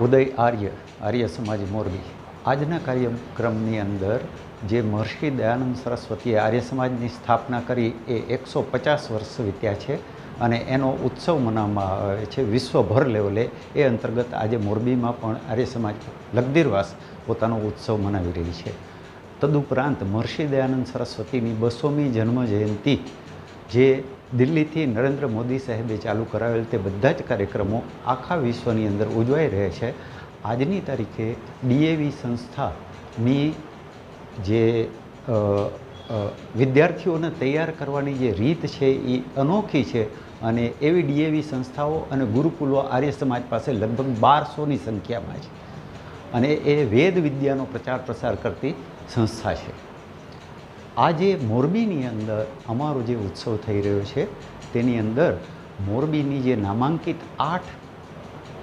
ઉદય આર્ય આર્ય સમાજ મોરબી. આજના કાર્યક્રમની અંદર જે મહર્ષિ દયાનંદ સરસ્વતીએ આર્ય સમાજની સ્થાપના કરી એ એકસો પચાસ વર્ષ વીત્યા છે અને એનો ઉત્સવ મનાવવામાં આવે છે વિશ્વભર લેવલે. એ અંતર્ગત આજે મોરબીમાં પણ આર્ય સમાજ લગદીરવાસ પોતાનો ઉત્સવ મનાવી રહી છે. તદુપરાંત મહર્ષિ દયાનંદ સરસ્વતીની બસોમી જન્મ જયંતિ જે દિલ્હીથી નરેન્દ્ર મોદી સાહેબે ચાલુ કરાવેલ તે બધા જ કાર્યક્રમો આખા વિશ્વની અંદર ઉજવાઈ રહે છે. આજની તારીખે ડીએવી સંસ્થાની જે વિદ્યાર્થીઓને તૈયાર કરવાની જે રીત છે એ અનોખી છે અને એવી ડીએવી સંસ્થાઓ અને ગુરુકુલો આર્ય સમાજ પાસે લગભગ બારસોની સંખ્યામાં છે. અને એ વેદ વિદ્યાનો પ્રચાર પ્રસાર કરતી સંસ્થા છે. આજે મોરબીની અંદર અમારો જે ઉત્સવ થઈ રહ્યો છે, તેની અંદર મોરબીની જે નામાંકિત આઠ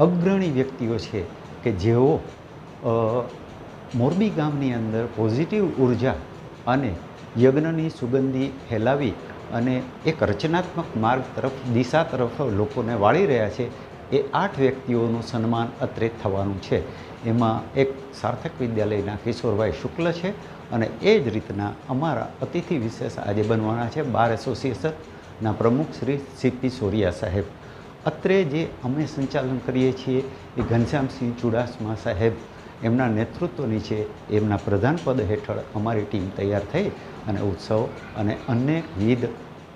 અગ્રણી વ્યક્તિઓ છે કે જેઓ મોરબી ગામની અંદર પોઝિટિવ ઊર્જા અને યજ્ઞની સુગંધી ફેલાવી અને એક રચનાત્મક માર્ગ તરફ, દિશા તરફ લોકોને વાળી રહ્યા છે, એ આઠ વ્યક્તિઓનું સન્માન અત્રે થવાનું છે. એમાં એક સાર્થક વિદ્યાલયના કિશોરભાઈ શુક્લ છે અને એ જ રીતના અમારા અતિથિ વિશેષ આજે બનવાના છે બાર એસોસિએશનના પ્રમુખ શ્રી સીપી સોરિયા સાહેબ. અત્રે જે અમે સંચાલન કરીએ છીએ એ ઘનશ્યામસિંહ ચુડાસમા સાહેબ એમના નેતૃત્વની છે, એમના પ્રધાન પદ હેઠળ અમારી ટીમ તૈયાર થઈ અને ઉત્સવ અને અનેકવિધ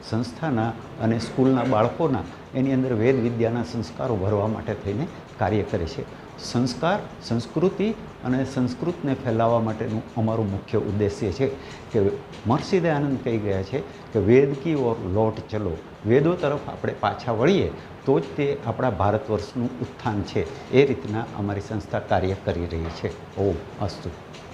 સંસ્થાના અને સ્કૂલના બાળકોના એની અંદર વેદ વિદ્યાના સંસ્કારો ભરવા માટે થઈને કાર્ય કરે છે. સંસ્કાર, સંસ્કૃતિ અને સંસ્કૃતને ફેલાવવા માટેનું અમારું મુખ્ય ઉદ્દેશ્ય છે કે દયાનંદ કહી ગયા છે કે વેદ કી ઓર લોટ ચલો. વેદો તરફ આપણે પાછા વળીએ તો જ તે આપણા ભારત વર્ષનું ઉત્થાન છે. એ રીતના અમારી સંસ્થા કાર્ય કરી રહી છે. ઓમ અસ્તુ.